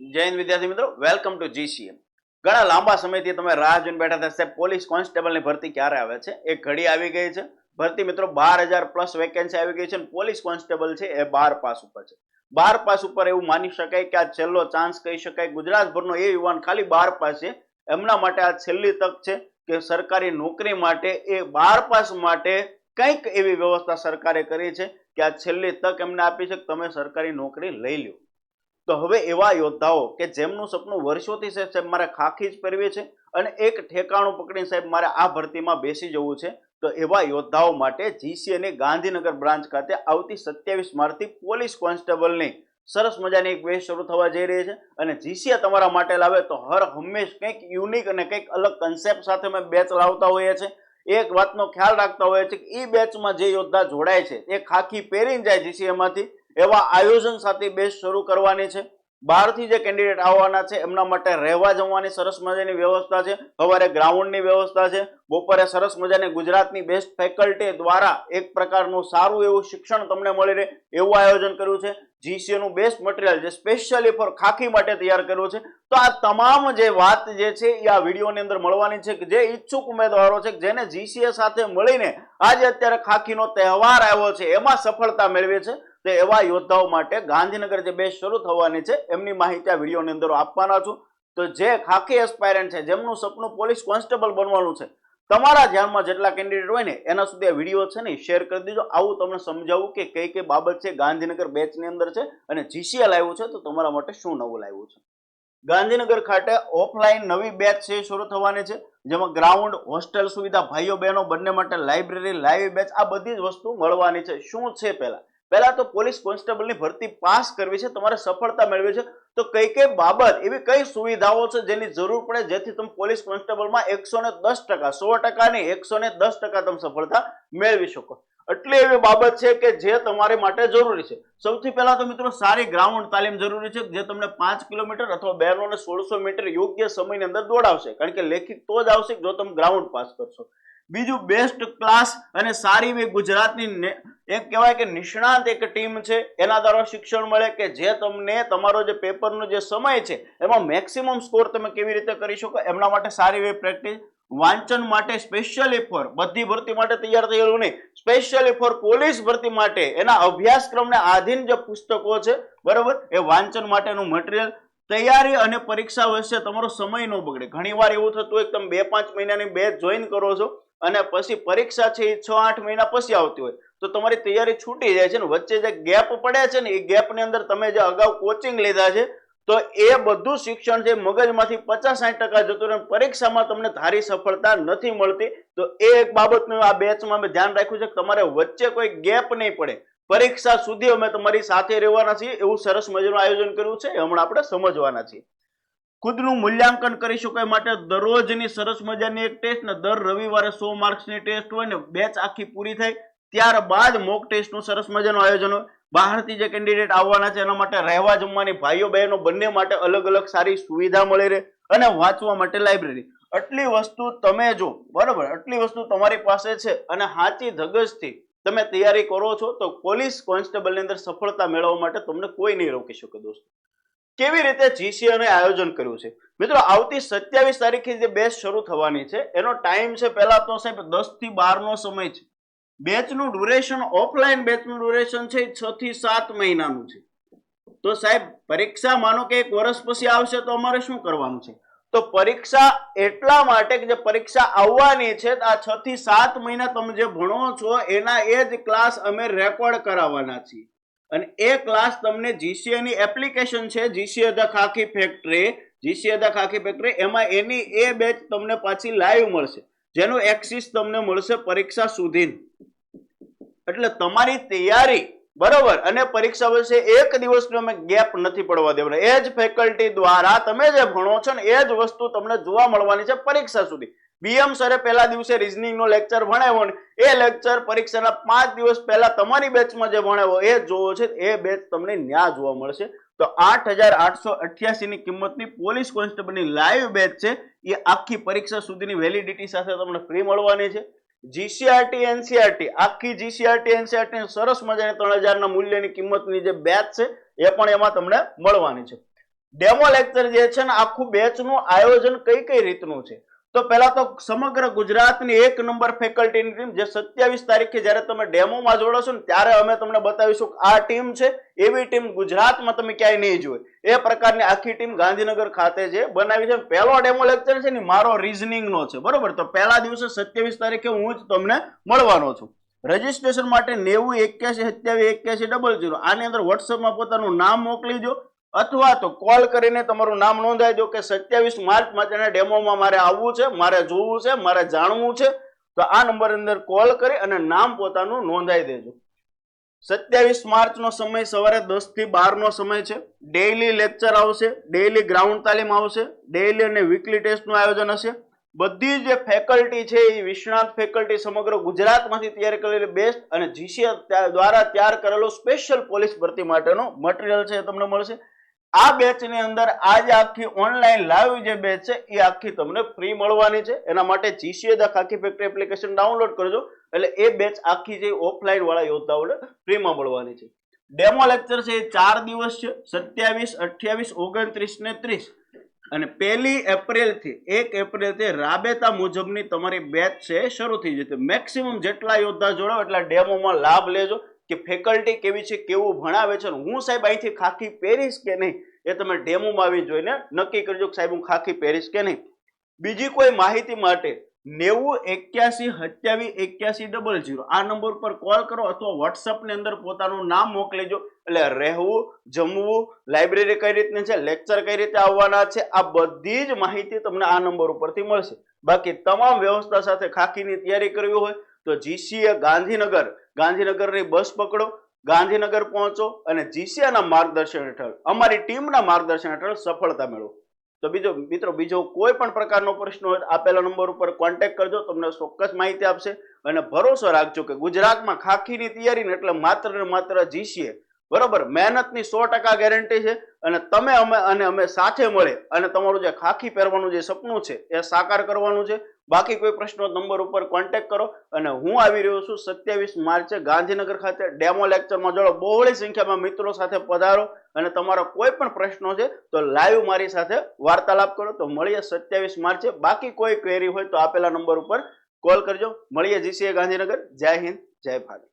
હિન્દ વિદ્યાર્થી મિત્રો. Welcome to જીસીએમ ઘણા લાંબા સમયથી તમે રાહ જોઈને બેઠા થશે પોલીસ કોન્સ્ટેબલની ભરતી ક્યારે આવે છે? એ ઘડી આવી ગઈ છે. ભરતી મિત્રો બાર હજાર પ્લસ વેકેન્સી આવી ગઈ છે અને પોલીસ કોન્સ્ટેબલ છે એ બાર પાસ ઉપર છે. બાર પાસ ઉપર એવું માની શકાય કે આ છેલ્લો ચાન્સ કહી શકાય. ગુજરાતભરનો એ યુવાન ખાલી બાર પાસ છે. એમના માટે આ છેલ્લી તક છે કે સરકારી નોકરી માટે એ બાર પાસ માટે કંઈક એવી વ્યવસ્થા સરકારે કરી છે કે આ છેલ્લી તક એમને આપી છે કે તમે સરકારી નોકરી લઈ લ્યો. તો હવે એવા યોદ્ધાઓ કે જેમનું સપનું વર્ષોથી સાહેબ સાહેબ મારે ખાખી જ પહેરવી છે અને એક ઠેકાણું પકડીને સાહેબ મારે આ ભરતીમાં બેસી જવું છે, તો એવા યોદ્ધાઓ માટે જીસીએની ગાંધીનગર બ્રાન્ચ ખાતે આવતી સત્યાવીસ માર્ચથી પોલીસ કોન્સ્ટેબલની સરસ મજાની એક બેચ શરૂ થવા જઈ રહી છે અને જીસીએ તમારા માટે લાવે તો હર હંમેશ કંઈક યુનિક અને કંઈક અલગ કન્સેપ્ટ સાથે અમે બેચ લાવતા હોઈએ છીએ એક વાતનો ખ્યાલ રાખતા હોઈએ છીએ કે એ બેચમાં જે યોદ્ધા જોડાય છે, એ ખાખી પહેરીને જાય જીસીએમાંથી એવા આયોજન સાથે બેચ શરૂ કરવાની છે. બહારથી જે કેન્ડિડેટ આવવાના છે, એમના માટે રહેવા જમવાની સરસ મજાની વ્યવસ્થા છે. સવારે ગ્રાઉન્ડની વ્યવસ્થા છે, બપોરે સરસ મજાની ગુજરાતની બેસ્ટ ફેકલ્ટી દ્વારા એક પ્રકારનું સારું એવું શિક્ષણ તમને મળી રહે એવું આયોજન કર્યું છે. જીસીએનું બેસ્ટ મટીરિયલ જે સ્પેશિયલી ફોર ખાખી માટે તૈયાર કર્યું છે. તો આ તમામ જે વાત જે છે એ આ વિડીયોની અંદર મળવાની છે કે જે ઈચ્છુક ઉમેદવારો છે જેને જીસીએ સાથે મળીને આજે અત્યારે ખાખીનો તહેવાર આવ્યો છે, એમાં સફળતા મેળવી છે. તો એવા યોદ્ધાઓ માટે ગાંધીનગર જે બેચ શરૂ થવાની છે, એમની માહિતી આ વિડીયોની અંદર આપવાના છું. તો જે ખાખી એસ્પાયરન્ટ છે, જેમનું સપનું પોલીસ કોન્સ્ટેબલ બનવાનું છે, તમારા ધ્યાનમાં જેટલા કેન્ડિડેટ હોય ને, એના સુધી આ વીડિયો છે ને શેર કરી દીજો. આવું તમને સમજાવું કે કઈ કઈ બાબત છે ગાંધીનગર બેચની અંદર છે અને જીસીએલ આવ્યું છે, તો તમારા માટે શું નવું લાવ્યું છે? ગાંધીનગર ખાતે ઓફલાઈન નવી બેચ છે શરૂ થવાની છે, જેમાં ગ્રાઉન્ડ હોસ્ટેલ સુવિધા, ભાઈઓ બહેનો બંને માટે લાઇબ્રેરી લાઈવ બેચ આ બધી જ વસ્તુ મળવાની છે. શું છે પહેલા? પહેલા તો પોલીસ કોન્સ્ટેબલની ભરતી પાસ કરવી છે, તમારે સફળતા મેળવી છે. તો કઈ કઈ બાબત, એવી કઈ સુવિધાઓ છે જેની જરૂર પડે જેથી તમે પોલીસ કોન્સ્ટેબલમાં એકસો ને દસ ટકા, સો ટકા નહીં, એકસો ને દસ ટકા તમે સફળતા મેળવી શકો. એટલી એવી બાબત છે કે જે તમારે માટે જરૂરી છે. સૌથી પહેલા તો મિત્રો સારી ગ્રાઉન્ડ તાલીમ જરૂરી છે, જે તમને પાંચ કિલોમીટર અથવા બેનો ને સોળસો મીટર યોગ્ય સમયની અંદર દોડાવશે. કારણ કે લેખિત તો જ આવશે જો તમે ગ્રાઉન્ડ પાસ કરશો. બીજું બેસ્ટ ક્લાસ અને સારી એવી ગુજરાતની એક કહેવાય કે નિષ્ણાંત એક ટીમ છે, એના દ્વારા શિક્ષણ મળે કે જે તમને તમારો જે પેપરનો જે સમય છે, એમાં મેક્સિમમ સ્કોર તમે કેવી રીતે કરી શકો, એમના માટે સારી એવી પ્રેક્ટિસ વાંચન માટે સ્પેશિયલી ફોર બધી ભરતી માટે તૈયાર થયેલું નહીં. સ્પેશિયલી ફોર પોલીસ ભરતી માટે, એના અભ્યાસક્રમને આધીન જે પુસ્તકો છે, બરાબર, એ વાંચન માટેનું મટીરિયલ તૈયારી અને પરીક્ષા વચ્ચે તમારો સમય ન બગડે. ઘણીવાર એવું થતું હોય કે તમે બે પાંચ મહિનાની બેચ જોઈન કરો છો, અને પછી પરીક્ષા છે એ છ આઠ મહિના પછી આવતી હોય. તો તમારી તૈયારી છૂટી જાય છે ને, વચ્ચે જે ગેપ પડે છે ને, એ ગેપની અંદર તમે જે અગાઉ કોચિંગ લીધા છે, તો એ બધું શિક્ષણ છે મગજમાંથી પચાસ સાઠ ટકા જતું રહે પરીક્ષામાં તમને ધારી સફળતા નથી મળતી. તો એ એક બાબતનું આ બેચમાં અમે ધ્યાન રાખ્યું છે કે તમારે વચ્ચે કોઈ ગેપ નહીં પડે. પરીક્ષા સુધી અમે તમારી સાથે રહેવાના છીએ, એવું સરસ મજાનું આયોજન કર્યું છે, હમણાં આપણે સમજવાના છીએ. ખુદનું મૂલ્યાંકન કરી શકાય માટે દરરોજની સરસ મજાની એક ટેસ્ટ ને દર રવિવારે સો માર્ક્સની ટેસ્ટ હોય ને બેચ આખી પૂરી થાય ત્યારબાદ મોક ટેસ્ટનું સરસ મજાનું આયોજન હોય. બહારથી જે કેન્ડિડેટ આવવાના છે એના માટે રહેવા જમવાની ભાઈઓ બહેનો બંને માટે અલગ અલગ સારી સુવિધા મળી રહે અને વાંચવા માટે લાઇબ્રેરી આટલી વસ્તુ તમે જો, બરાબર, આટલી વસ્તુ તમારી પાસે છે અને હાચી ધગજથી તમે તૈયારી કરો છો તો પોલીસ કોન્સ્ટેબલની અંદર સફળતા મેળવવા માટે તમને કોઈ નહીં રોકી શકે દોસ્તો. કેવી રીતે જીસીએ ને આયોજન કર્યું છે? મિત્રો, આવતી સત્યાવીસ તારીખે જે બેચ શરૂ થવાની છે, એનો ટાઈમ છે પહેલા તો સાહેબ દસથી બાર નો સમય છે. બેચનું ડ્યુરેશન ઓફલાઈન બેચનું ડ્યુરેશન છે છ થી સાત મહિનાનું છે. તો સાહેબ, પરીક્ષા માનો કે એક વર્ષ પછી આવશે તો અમારે શું કરવાનું છે? તો પરીક્ષા એટલા માટે કે જે પરીક્ષા આવવાની છે આ છ થી સાત મહિના તમે જે ભણો છો એના એ જ ક્લાસ અમે રેકોર્ડ કરાવવાના છીએ. અને એ ક્લાસ તમને જીસીએની એપ્લિકેશન છે જીસીએ ધ ખાખી ફેક્ટરી જીસીએ ધ ખાખી ફેક્ટરી એમાં એની એ બેચ તમને પાછી લાઈવ મળશે. જેનું એક્સિસ તમને મળશે પરીક્ષા સુધી એટલે તમારી તૈયારી બરોબર અને પરીક્ષા વચ્ચે એક દિવસનો અમે ગેપ નથી પડવા દેવાનો. એ જ ફેકલ્ટી દ્વારા તમે જે ભણો છો ને, એ જ વસ્તુ તમને જોવા મળવાની છે પરીક્ષા સુધી. બીએમ સરે પહેલા દિવસે રિઝનિંગનો લેક્ચર ભણાવ્યો ને, એ લેક્ચર પરીક્ષાના પાંચ દિવસ પહેલા તમારી બેચમાં જે ભણાવ્યો, એ જોવો છે, એ બેચ તમને ન્યા જોવા મળશે. તો આઠ હજાર આઠસો અઠ્યાસીની કિંમતની પોલીસ કોન્સ્ટેબલની લાઈવ બેચ છે, એ આખી પરીક્ષા સુધીની વેલિડિટી સાથે તમને ફ્રી મળવાની છે. જીસીઆરટી એનસીઆરટી આખી જીસીઆરટી એનસીઆરટી સરસ મજાની ત્રણ હજારના મૂલ્યની કિંમતની જે બેચ છે, એ પણ એમાં તમને મળવાની છે. ડેમો લેક્ચર જે છે ને, આખું બેચનું આયોજન કઈ કઈ રીતનું છે? તો પહેલા તો સમગ્ર ગુજરાતની એક નંબર ફેકલ્ટીની ટીમ જે સત્યાવીસ તારીખે જ્યારે તમે ડેમોમાં જોડાશો ને ત્યારે અમે તમને બતાવીશું આ ટીમ છે, એવી ટીમ ગુજરાતમાં તમે ક્યાંય નહીં જોઈ. એ પ્રકારની આખી ટીમ ગાંધીનગર ખાતે જે બનાવી છે પહેલો ડેમો લેક્ચર છે ને મારો રિઝનિંગનો છે. બરોબર? તો પહેલા દિવસે સત્યાવીસ તારીખે હું જ તમને મળવાનો છું. રજીસ્ટ્રેશન માટે નેવું એક્યાસી, સત્યાવીસ એક્યાસી ડબલ જીરો આની અંદર વોટ્સઅપમાં પોતાનું નામ મોકલી દો અથવા તો કોલ કરીને તમારું નામ નોંધાઈ દો કે સત્યાવીસ માર્ચ માટેના ડેમોમાં મારે આવવું છે, મારે જોવું છે, મારે જાણવું છે. તો આ નંબર અંદર કોલ કરી અને નામ પોતાનું નોંધાઈ દેજો. સત્યાવીસ માર્ચનો સમય સવારે દસથી બાર નો સમય છે. ડેઇલી લેક્ચર આવશે ડેઇલી ગ્રાઉન્ડ તાલીમ આવશે ડેઈલી અને વીકલી ટેસ્ટનું આયોજન હશે. બધી જે ફેકલ્ટી છે એ વિશ્વનાથ ફેકલ્ટી સમગ્ર ગુજરાતમાંથી તૈયાર કરેલી બેસ્ટ અને જીસીએ દ્વારા તૈયાર કરેલો સ્પેશિયલ પોલીસ ભરતી માટેનો મટીરિયલ છે એ તમને મળશે. આ બેચની અંદર આજે આખી ઓનલાઈન લાઈવ જે બેચ છે, એ આખી તમને ફ્રી મળવાની છે. એના માટે જીસીએ દ આખી ફેક્ટરી એપ્લિકેશન ડાઉનલોડ કરજો. એટલે એ બેચ આખી જે ઓફલાઈન વાળા યોદ્ધાઓને ફ્રીમાં મળવાની છે. ડેમો લેક્ચર છે એ ચાર દિવસ છે, સત્યાવીસ, અઠ્યાવીસ, ઓગણત્રીસ ને ત્રીસ. અને પહેલી એપ્રિલથી એક એપ્રિલથી રાબેતા મુજબની તમારી બેચ છે શરૂ થઈ જશે. મેક્સિમમ જેટલા યોદ્ધા જોડો એટલા ડેમોમાં લાભ લેજો. કે ફેકલ્ટી કેવી છે, કેવું ભણાવે છે હું સાહેબ અહીંથી ખાખી પહેરીશ કે નહીં, એ તમે ડેમોમાં આવી જોઈને નક્કી કરજો કે સાહેબ હું ખાખી પહેરીશ કે નહીં. બીજી કોઈ માહિતી માટે નેવું એક્યાસી સત્યાવીસ એક્યાસી ડબલ જીરો આ નંબર પર કોલ કરો અથવા વોટ્સઅપની અંદર પોતાનું નામ મોકલીજો. એટલે રહેવું, જમવું, લાઇબ્રેરી કઈ રીતની છે, લેક્ચર કઈ રીતે આવવાના છે, આ બધી જ માહિતી તમને આ નંબર ઉપરથી મળશે. બાકી તમામ વ્યવસ્થા સાથે ખાખીની તૈયારી કરવી હોય તો જીસીએ ગાંધીનગર, ગાંધીનગરની બસ પકડો, ગાંધીનગર પહોંચો અને જીસીએના માર્ગદર્શન હેઠળ, અમારી ટીમના માર્ગદર્શન હેઠળ સફળતા મેળવો. તો બીજો, મિત્રો, બીજો કોઈ પણ પ્રકારનો પ્રશ્ન હોય આપેલા નંબર ઉપર કોન્ટેક્ટ કરજો, તમને ચોક્કસ માહિતી આપશે. અને ભરોસો રાખજો કે ગુજરાતમાં ખાખીની તૈયારી ને એટલે માત્ર ને માત્ર જીસીએ બરોબર? મહેનતની સો ટકા ગેરંટી છે અને તમે અમે અને અમે સાથે મળે અને તમારું જે ખાખી પહેરવાનું જે સપનું છે એ સાકાર કરવાનું છે. બાકી કોઈ પ્રશ્નો નંબર ઉપર કોન્ટેક કરો અને હું આવી રહ્યો છું સત્યાવીસ માર્ચે ગાંધીનગર ખાતે ડેમો લેક્ચરમાં. જોડો બહોળી સંખ્યામાં મિત્રો સાથે પધારો અને તમારા કોઈ પણ પ્રશ્નો છે તો લાઈવ મારી સાથે વાર્તાલાપ કરો. તો મળીએ સત્યાવીસ માર્ચે. બાકી કોઈ ક્વેરી હોય તો આપેલા નંબર ઉપર કોલ કરજો. મળીએ જીસીએ ગાંધીનગર. જય હિન્દ, જય ભારત.